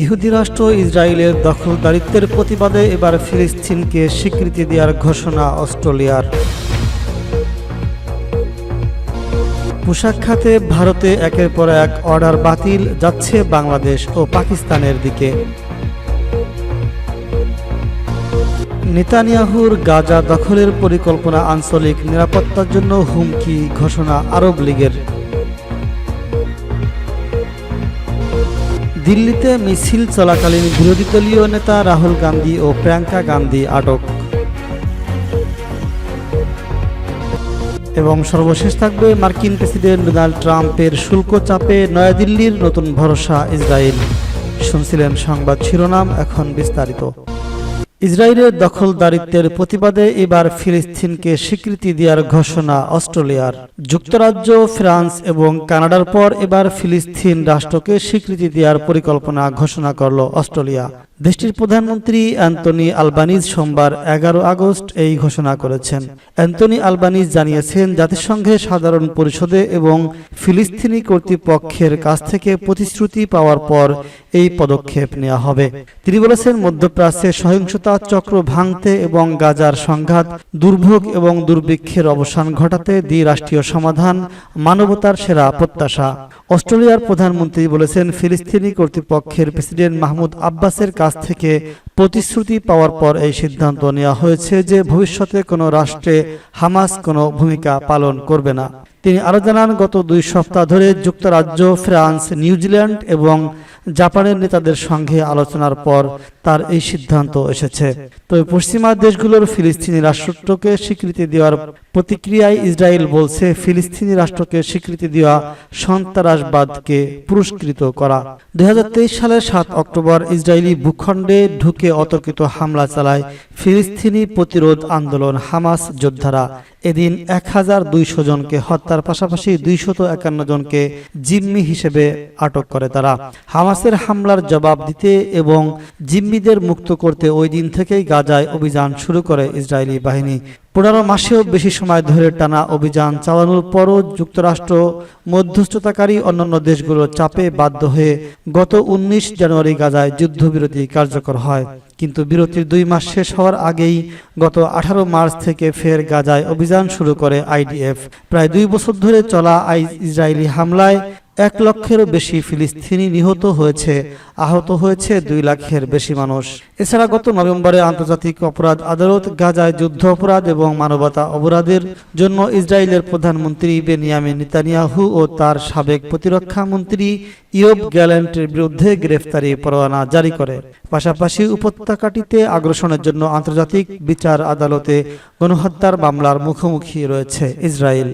ইহুদি রাষ্ট্র ইসরায়েলের দখলদারিত্বের প্রতিবাদে এবার ফিলিস্তিনকে স্বীকৃতি দেওয়ার ঘোষণা অস্ট্রেলিয়ার। পোশাক খাতে ভারতে একের পর এক অর্ডার বাতিল যাচ্ছে বাংলাদেশ ও পাকিস্তানের দিকে। নেতানিয়াহুর গাজা দখলের পরিকল্পনা আঞ্চলিক নিরাপত্তার জন্য হুমকি ঘোষণা আরব লীগের। দিল্লিতে মিছিল চলাকালীন বিরোধী দলীয় নেতা রাহুল গান্ধী ও প্রিয়াঙ্কা গান্ধী আটক। এবং সর্বশেষ থাকবে মার্কিন প্রেসিডেন্ট ডোনাল্ড ট্রাম্পের শুল্ক চাপে নয়াদিল্লির নতুন ভরসা ইসরায়েল। শুনছিলেন সংবাদ শিরোনাম, এখন বিস্তারিত। ইসরায়েলের দখলদারিত্বের প্রতিবাদে এবার ফিলিস্তিনকে স্বীকৃতি দেওয়ার ঘোষণা অস্ট্রেলিয়ার। যুক্তরাজ্য, ফ্রান্স এবং কানাডার পর এবার ফিলিস্তিন রাষ্ট্রকে স্বীকৃতি দেওয়ার পরিকল্পনা ঘোষণা করল অস্ট্রেলিয়া। দেশটির প্রধানমন্ত্রী অ্যান্টনি আলবানিজ সোমবার এগারো আগস্ট এই ঘোষণা করেছেন। অ্যান্টনি আলবানিজ জানিয়েছেন জাতিসংঘের সাধারণ পরিষদে এবং ফিলিস্তিনি কর্তৃপক্ষের কাছ থেকে প্রতিশ্রুতি পাওয়ার পর এই পদক্ষেপ নেওয়া হবে। তিনি বলেছেন মধ্যপ্রাচ্যে সহিংসতা চক্র ভাঙতে এবং গাজার সংঘাত, দুর্ভোগ এবং দুর্ভিক্ষের অবসান ঘটাতে দ্বিরাষ্ট্রীয় সমাধান, মানবতার সেরা প্রত্যাশা। অস্ট্রেলিয়ার প্রধানমন্ত্রী বলেছেন, ফিলিস্তিনি কর্তৃপক্ষের প্রেসিডেন্ট মাহমুদ আব্বাসের কাছ থেকে প্রতিশ্রুতি পাওয়ার পর এই সিদ্ধান্ত নেওয়া হয়েছে যে ভবিষ্যতে কোনো রাষ্ট্রে হামাস কোনো ভূমিকা পালন করবে না। তিনি আরও জানান, গত দুই সপ্তাহ ধরে যুক্তরাজ্য, ফ্রান্স, নিউজিল্যান্ড এবং জাপানের নেতাদের সঙ্গে আলোচনার পর তার এই সিদ্ধান্ত এসেছে। তবে পশ্চিমা দেশগুলোর ফিলিস্তিনি রাষ্ট্রকে স্বীকৃতি দেওয়ার প্রতিক্রিয়ায় ইসরায়েল বলছে, ফিলিস্তিনি রাষ্ট্রকে স্বীকৃতি দেওয়া সন্ত্রাসবাদকে পুরস্কৃত করা। দুই হাজার তেইশ সালের সাত অক্টোবর ইসরায়েলি ভূখণ্ডে ঢুকে অতর্কিত হামলা চালায় ফিলিস্তিনি প্রতিরোধ আন্দোলন হামাস যোদ্ধারা। এদিন এক হাজার দুইশো হত্যার পাশাপাশি দুইশত একান্ন জনকে জিম্মি হিসেবে আটক করে তারা। হামাসের হামলার জবাব দিতে এবং জিম্মিদের মুক্ত করতে ওই দিন থেকেই গাজায় অভিযান শুরু করে ইসরায়েলি বাহিনী। পনেরো মাসেও বেশি সময় ধরে টানা অভিযান চালানোর পরও যুক্তরাষ্ট্র মধ্যস্থতাকারী অন্যান্য দেশগুলোর চাপে বাধ্য হয়ে গত উনিশ জানুয়ারি গাজায় যুদ্ধবিরতি কার্যকর হয়। কিন্তু বিরতির দুই মাস শেষ হওয়ার আগেই গত আঠারো মার্চ থেকে ফের গাজায় অভিযান শুরু করে আইডিএফ। প্রায় দুই বছর ধরে চলা ইসরায়েলি হামলায় এক লক্ষেরও বেশি ফিলিস্তিনি নিহত হয়েছে, আহত হয়েছে দুই লাখের বেশি মানুষ। এছাড়া গত নভেম্বরে আন্তর্জাতিক অপরাধ আদালত গাজায় যুদ্ধ অপরাধ এবং মানবতা অপরাধের জন্য ইসরায়েলের প্রধানমন্ত্রী বেনিয়ামিন নিতানিয়াহু ও তার সাবেক প্রতিরক্ষা মন্ত্রী ইয়ব গ্যালেন্টের বিরুদ্ধে গ্রেফতারি পরোয়ানা জারি করে। পাশাপাশি উপত্যকাটিতে আগ্রাসনের জন্য আন্তর্জাতিক বিচার আদালতে গণহত্যার মামলার মুখোমুখি রয়েছে ইসরায়েল।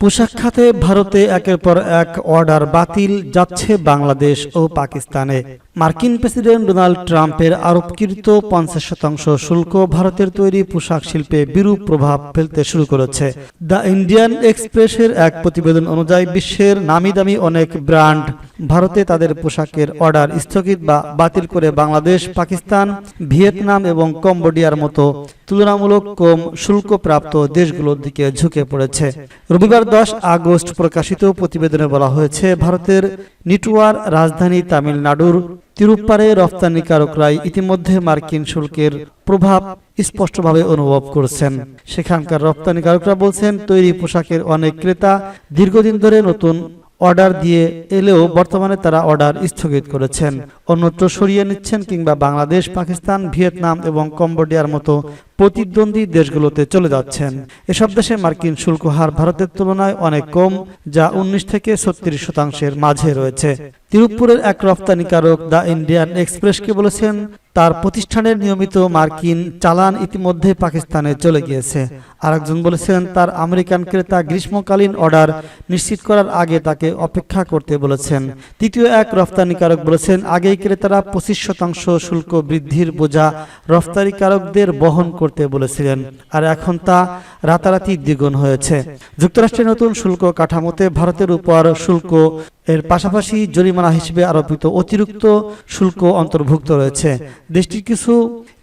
পোশাক খাতে ভারতে একের পর এক অর্ডার বাতিল যাচ্ছে বাংলাদেশ ও পাকিস্তানে। মার্কিন প্রেসিডেন্ট ডোনাল্ড ট্রাম্পের আরোপকৃত পঞ্চাশ শতাংশ শুল্ক ভারতের তৈরি পোশাক শিল্পে বিরূপ প্রভাব ফেলতে শুরু করেছে। দ্য ইন্ডিয়ান এক্সপ্রেসের এক প্রতিবেদন অনুযায়ী বিশ্বের নামি দামি অনেক ব্র্যান্ড ভারতে তাদের পোশাকের অর্ডার স্থগিত বা বাতিল করে বাংলাদেশ, পাকিস্তান, ভিয়েতনাম এবং কম্বোডিয়ার মতো তুলনামূলক কম শুল্কপ্রাপ্ত দেশগুলোর দিকে ঝুঁকে পড়েছে। রবিবার দশ আগস্ট প্রকাশিত প্রতিবেদনে বলা হয়েছে, ভারতের নিটওয়ার রাজধানী তামিলনাড়ুর তিরুপ্পারে রপ্তানিকারকরাই ইতিমধ্যে মার্কিন শুল্কের প্রভাব স্পষ্টভাবে অনুভব করছেন। সেখানকার রপ্তানিকারকরা বলছেন, তৈরি পোশাকের অনেক ক্রেতা দীর্ঘদিন ধরে নতুন অর্ডার দিয়ে এলেও বর্তমানে তারা অর্ডার স্থগিত করেছেন। অন্যত্র সরিয়ে নিচ্ছেন কিংবা বাংলাদেশ, পাকিস্তান, ভিয়েতনাম এবং কম্বোডিয়ার মতো প্রতিদ্বন্দ্বী দেশগুলোতে চলে যাচ্ছেন। এসব দেশে মার্কিন শুল্ক হার ভারতের তুলনায় অনেক কম, যা উনিশ থেকে ছত্রিশ শতাংশের মাঝে রয়েছে। তিরুপুরের এক রপ্তানিকারক দ্য ইন্ডিয়ান এক্সপ্রেসকে বলেছেন, তার প্রতিষ্ঠানের নিয়মিত মার্কিন চালান ইতিমধ্যে পাকিস্তানে চলে গিয়েছে। আরেকজন বলেছেন, তার আমেরিকান ক্রেতা গ্রীষ্মকালীন অর্ডার নিশ্চিত করার আগে তাকে অপেক্ষা করতে বলেছেন। তৃতীয় এক রপ্তানিকারক বলেছেন, আগেই ক্রেতারা পঁচিশ শতাংশ শুল্ক বৃদ্ধির বোঝা রপ্তানিকারকদের বহন করতে করতে বলেছিলেন, আর এখন তা রাতারাতি দ্বিগুণ হয়েছে। যুক্তরাষ্ট্রের নতুন শুল্ক কাঠামোতে ভারতের উপর শুল্ক, এর পাশাপাশি জরিমানা হিসেবে আরোপিত অতিরিক্ত শুল্ক অন্তর্ভুক্ত রয়েছে। দেশটির কিছু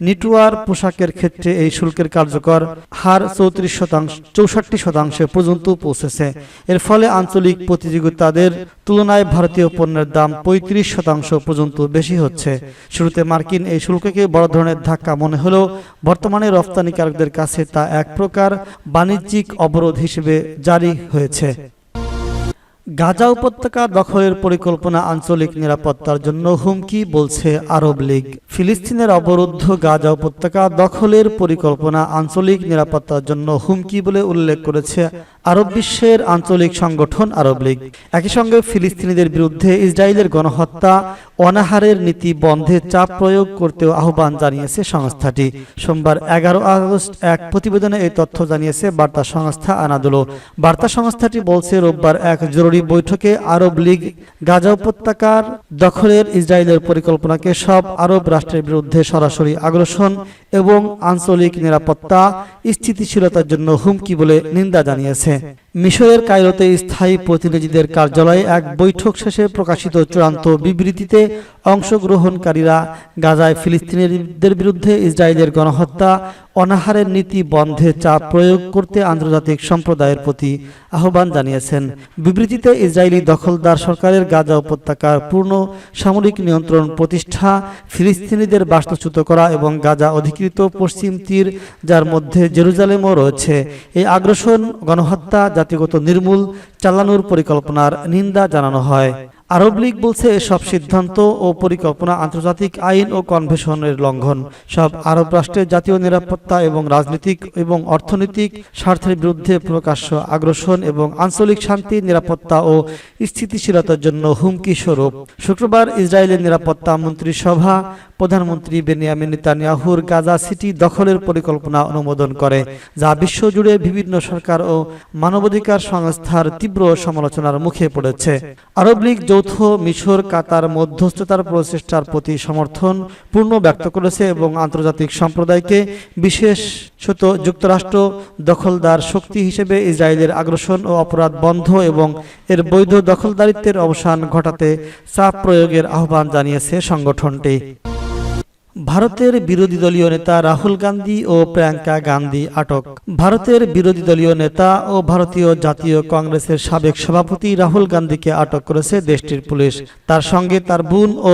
নিটওয়ার পোশাকের ক্ষেত্রে এই শুল্কের কার্যকর হার চৌত্রিশ শতাংশ, চৌষট্টি শতাংশে পর্যন্ত পৌঁছেছে। এর ফলে আঞ্চলিক প্রতিযোগিতাদের তুলনায় ভারতীয় পণ্যের দাম পঁয়ত্রিশ শতাংশ পর্যন্ত বেশি হচ্ছে। শুরুতে মার্কিন এই শুল্ককে বড় ধরনের ধাক্কা মনে হলেও বর্তমানে রপ্তানিকারকদের কাছে তা এক প্রকার বাণিজ্যিক অবরোধ হিসেবে জারি হয়েছে। গাজা উপত্যকা দখলের পরিকল্পনা আঞ্চলিক নিরাপত্তার জন্য হুমকি, বলছে আরব লীগ। ফিলিস্তিনের অবরুদ্ধ গাজা উপত্যকা দখলের পরিকল্পনা আঞ্চলিক নিরাপত্তার জন্য হুমকি বলে উল্লেখ করেছে আরব বিশ্বের আঞ্চলিক সংগঠন আরব লীগ। একই সঙ্গে ফিলিস্তিনিদের বিরুদ্ধে ইসরায়েলের গণহত্যা, অনাহারের নীতি বন্ধে চাপ প্রয়োগ করতেও আহ্বান জানিয়েছে সংস্থাটি। সোমবার এগারো আগস্ট এক প্রতিবেদনে এই তথ্য জানিয়েছে বার্তা সংস্থা আনাদুলো। বার্তা সংস্থাটি বলছে, রোববার এক জরুরি বৈঠকে আরব লীগ গাজা উপত্যকার দখলের ইসরায়েলের পরিকল্পনাকে সব আরব রাষ্ট্রের বিরুদ্ধে সরাসরি আগ্রাসন এবং আঞ্চলিক নিরাপত্তা, স্থিতিশীলতার জন্য হুমকি বলে নিন্দা জানিয়েছে। মিশরের কায়রোতে স্থায়ী প্রতিনিধিদের কার্যালয়ে এক বৈঠক শেষে প্রকাশিত চূড়ান্ত বিবৃতিতে অংশগ্রহণকারীরা গাজায় ফিলিস্তিনিদের বিরুদ্ধে ইসরায়েলের গণহত্যা, অনাহারের নীতি বন্ধে চাপ প্রয়োগ করতে আন্তর্জাতিক সম্প্রদায়ের প্রতি আহ্বান জানিয়েছেন। বিবৃতিতে ইসরায়েলি দখলদার সরকারের গাজা উপত্যকার পূর্ণ সামরিক নিয়ন্ত্রণ প্রতিষ্ঠা, ফিলিস্তিনিদের বাস্তুচ্যুত করা এবং গাজা অধিকৃত পশ্চিম তীর, যার মধ্যে জেরুজালেমও রয়েছে। এই আগ্রাসন গণহত্যা জাতিগত নির্মূল চালানোর পরিকল্পনার নিন্দা জানানো হয়। আরব লীগ বলছে এসব সিদ্ধান্ত ও পরিকল্পনা আন্তর্জাতিক আইন ও কনভেনশনের লঙ্ঘন। সব আরব রাষ্ট্রের জাতীয় নিরাপত্তা এবং রাজনৈতিক এবং অর্থনৈতিক স্বার্থের বিরুদ্ধে প্রকাশ্য আগ্রাসন এবং আঞ্চলিক শান্তি, নিরাপত্তা ও স্থিতিশীলতার জন্য হুমকি স্বরূপ। শুক্রবার ইসরায়েলের নিরাপত্তা মন্ত্রিসভা প্রধানমন্ত্রী বেনিয়ামিন নেতানিয়াহুর গাজা সিটি দখলের পরিকল্পনা অনুমোদন করে, যা বিশ্বজুড়ে বিভিন্ন সরকার ও মানবাধিকার সংস্থার তীব্র সমালোচনার মুখে পড়েছে। আরব লীগ যৌথ মিশর কাতার মধ্যস্থতার প্রচেষ্টার প্রতি সমর্থন পূর্ণ ব্যক্ত করেছে এবং আন্তর্জাতিক সম্প্রদায়কে বিশেষত যুক্তরাষ্ট্র দখলদার শক্তি হিসেবে ইসরায়েলের আগ্রাসন ও অপরাধ বন্ধ এবং এর বৈধ দখলদারিত্বের অবসান ঘটাতে চাপ প্রয়োগের আহ্বান জানিয়েছে সংগঠনটি। ভারতের বিরোধী দলীয় নেতা রাহুল গান্ধী ও প্রিয়াঙ্কা গান্ধী আটক। ভারতের বিরোধী দলীয় নেতা ও ভারতীয় জাতীয় কংগ্রেসের সাবেক সভাপতি রাহুল গান্ধীকে আটক করেছে দেশটির পুলিশ। তার সঙ্গে তার বোন ও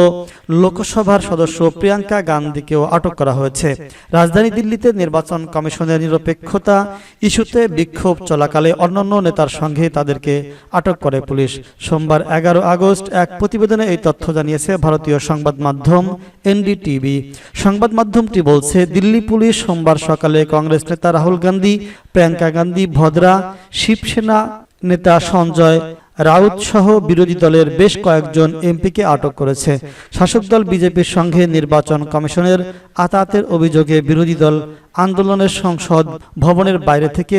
লোকসভার সদস্য প্রিয়াঙ্কা গান্ধীকেও আটক করা হয়েছে। রাজধানী দিল্লিতে নির্বাচন কমিশনের নিরপেক্ষতা ইস্যুতে বিক্ষোভ চলাকালে অন্যান্য নেতার সঙ্গে তাদেরকে আটক করে পুলিশ। সোমবার এগারো আগস্ট এক প্রতিবেদনে এই তথ্য জানিয়েছে ভারতীয় সংবাদ মাধ্যম এনডিটিভি। সংবাদ মাধ্যমটি বলছে, দিল্লি পুলিশ সোমবার সকালে কংগ্রেস নেতা রাহুল গান্ধী, প্রিয়াঙ্কা গান্ধী, ভদ্রা, শিবসেনা নেতা সঞ্জয় রাউত সহ বিরোধী দলের বেশ কয়েকজন এমপিকে আটক করেছে। শাসক দল বিজেপির সঙ্গে নির্বাচন কমিশনের আতাতের অভিযোগে বিরোধী দল আন্দোলনের সংসদ ভবনের বাইরে থেকে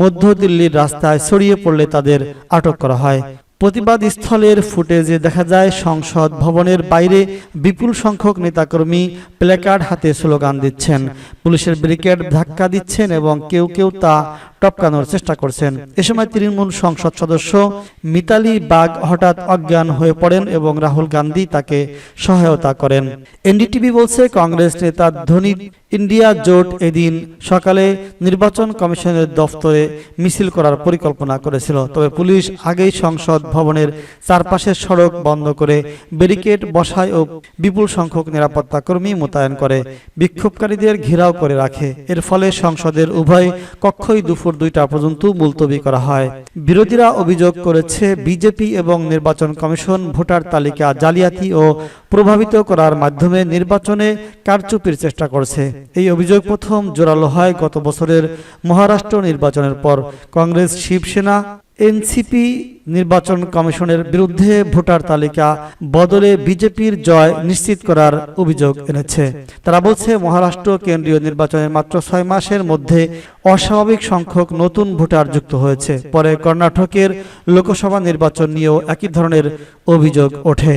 মধ্য দিল্লির রাস্তায় ছড়িয়ে পড়লে তাদের আটক করা হয়। প্রতিবাদ স্থলের ফুটেজে দেখা যায় সংসদ ভবনের বাইরে বিপুল সংখ্যক নেতাকর্মী প্ল্যাকার্ড হাতে স্লোগান দিচ্ছেন। পুলিশের ব্রিকেড ধাক্কা দিচ্ছেন এবং কেউ কেউ তা টপকানোর চেষ্টা করছেন। এ সময় তৃণমূল সংসদ সদস্য মিতালি বাগ হঠাৎ অজ্ঞান হয়ে পড়েন এবং রাহুল গান্ধী তাকে সহায়তা করেন। এনডিটিভি বলছে, কংগ্রেস নেতা ধনী ইন্ডিয়া জোট এদিন সকালে নির্বাচন কমিশনের দফতরে মিছিল করার পরিকল্পনা করেছিল। তবে পুলিশ আগেই সংসদ ভবনের চারপাশের সড়ক বন্ধ করে ব্যারিকেড বসায় ও বিপুল সংখ্যক নিরাপত্তা কর্মী মোতায়েন করে। বিক্ষোভকারীদের ঘেরাও করে রাখে। এর ফলে সংসদের উভয় কক্ষই দুপুর দুইটা পর্যন্ত মুলতবি করা হয়। বিরোধীরা অভিযোগ করেছে, বিজেপি এবং নির্বাচন কমিশন ভোটার তালিকা জালিয়াতি ও প্রভাবিত করার মাধ্যমে নির্বাচনে কারচুপির চেষ্টা করছে। এই অভিযোগ প্রথম জোরালো হয় গত বছরের মহারাষ্ট্র নির্বাচনের পর। কংগ্রেস, শিবসেনা এনসিপি নির্বাচন কমিশনের বিরুদ্ধে ভোটার তালিকা বদলে বিজেপির জয় নিশ্চিত করার অভিযোগ এনেছে। তারা বলছে, মহারাষ্ট্র কেন্দ্রীয় নির্বাচনের মাত্র ছয় মাসের মধ্যে অস্বাভাবিক সংখ্যক নতুন ভোটার যুক্ত হয়েছে। পরে কর্ণাটকের লোকসভা নির্বাচন নিয়েও একই ধরনের অভিযোগ ওঠে।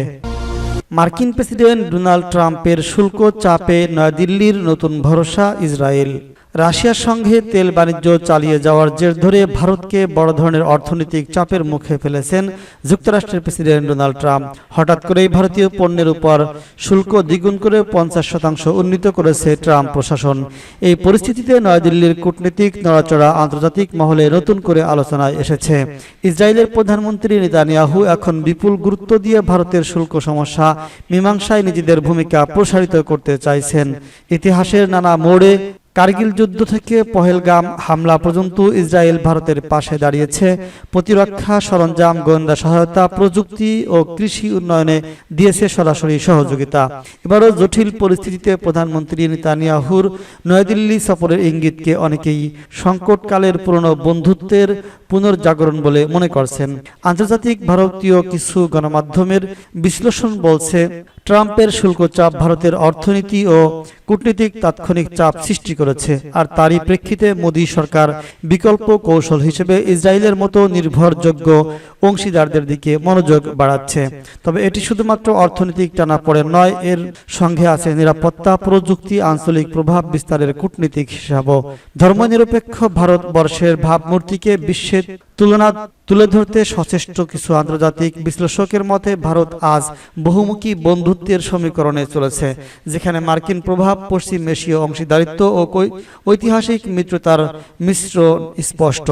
মার্কিন প্রেসিডেন্ট ডোনাল্ড ট্রাম্পের শুল্ক চাপে নয়াদিল্লির নতুন ভরসা ইসরায়েল। রাশিয়ার সঙ্গে তেল বাণিজ্য চালিয়ে যাওয়ার জের ধরে ভারতকে বড় ধরনের অর্থনৈতিক চাপের মুখে ফেলেছেন যুক্তরাষ্ট্রের প্রেসিডেন্ট ডোনাল্ড ট্রাম্প। হঠাৎ করেই ভারতীয় পণ্যের উপর শুল্ক দ্বিগুণ করে পঞ্চাশ শতাংশ উন্নীত করেছে ট্রাম্প প্রশাসন। এই পরিস্থিতিতে নয়াদিল্লির কূটনীতিক নড়াচড়া আন্তর্জাতিক মহলে নতুন করে আলোচনায় এসেছে। ইসরায়েলের প্রধানমন্ত্রী নেতানিয়াহু এখন বিপুল গুরুত্ব দিয়ে ভারতের শুল্ক সমস্যা মীমাংসায় নিজেদের ভূমিকা প্রসারিত করতে চাইছেন। ইতিহাসের নানা মোড়ে কার্গিল যুদ্ধ থেকে পহেলগাম হামলা পর্যন্ত ইসরায়েল ভারতের পাশে দাঁড়িয়েছে। প্রতিরক্ষা সরঞ্জাম, গোয়েন্দা সহায়তা, প্রযুক্তি ও কৃষি উন্নয়নে দিয়েছে সরাসরি সহযোগিতা। এবারও জটিল পরিস্থিতিতে প্রধানমন্ত্রী নেতানিয়াহুর নয়াদিল্লি সফরের ইঙ্গিতকে অনেকেই সংকটকালের পুরনো বন্ধুত্বের পুনর্জাগরণ বলে মনে করছেন। আন্তর্জাতিক ভারতীয় কিছু গণমাধ্যমের বিশ্লেষণ বলছে, ট্রাম্পের শুল্ক চাপ ভারতের অর্থনীতি ও কূটনীতিক তাৎক্ষণিক চাপ সৃষ্টি করেছে, আর তারই প্রেক্ষিতে মোদী সরকার বিকল্প কৌশল হিসেবে ইসরায়েলের মতো নির্ভরযোগ্য অংশীদারদের দিকে মনোযোগ বাড়াচ্ছে। তবে এটি শুধুমাত্র অর্থনৈতিক টানাপড়েন নয়, এর সঙ্গে আছে নিরাপত্তা, প্রযুক্তি, আঞ্চলিক প্রভাব বিস্তারের কূটনীতিক হিসাবও। ধর্মনিরপেক্ষ ভারতবর্ষের ভাবমূর্তিকে বিশ্বের তুলনা তুলে ধরতে সচেষ্ট কিছু আন্তর্জাতিক বিশ্লেষকের মতে, ভারত আজ বহুমুখী বন্ধুত্বের সমীকরণে চলেছে, যেখানে মার্কিন প্রভাব পশ্চিম এশীয় অংশীদারিত্ব ও ঐতিহাসিক মিত্রতার মিশ্র স্পষ্ট।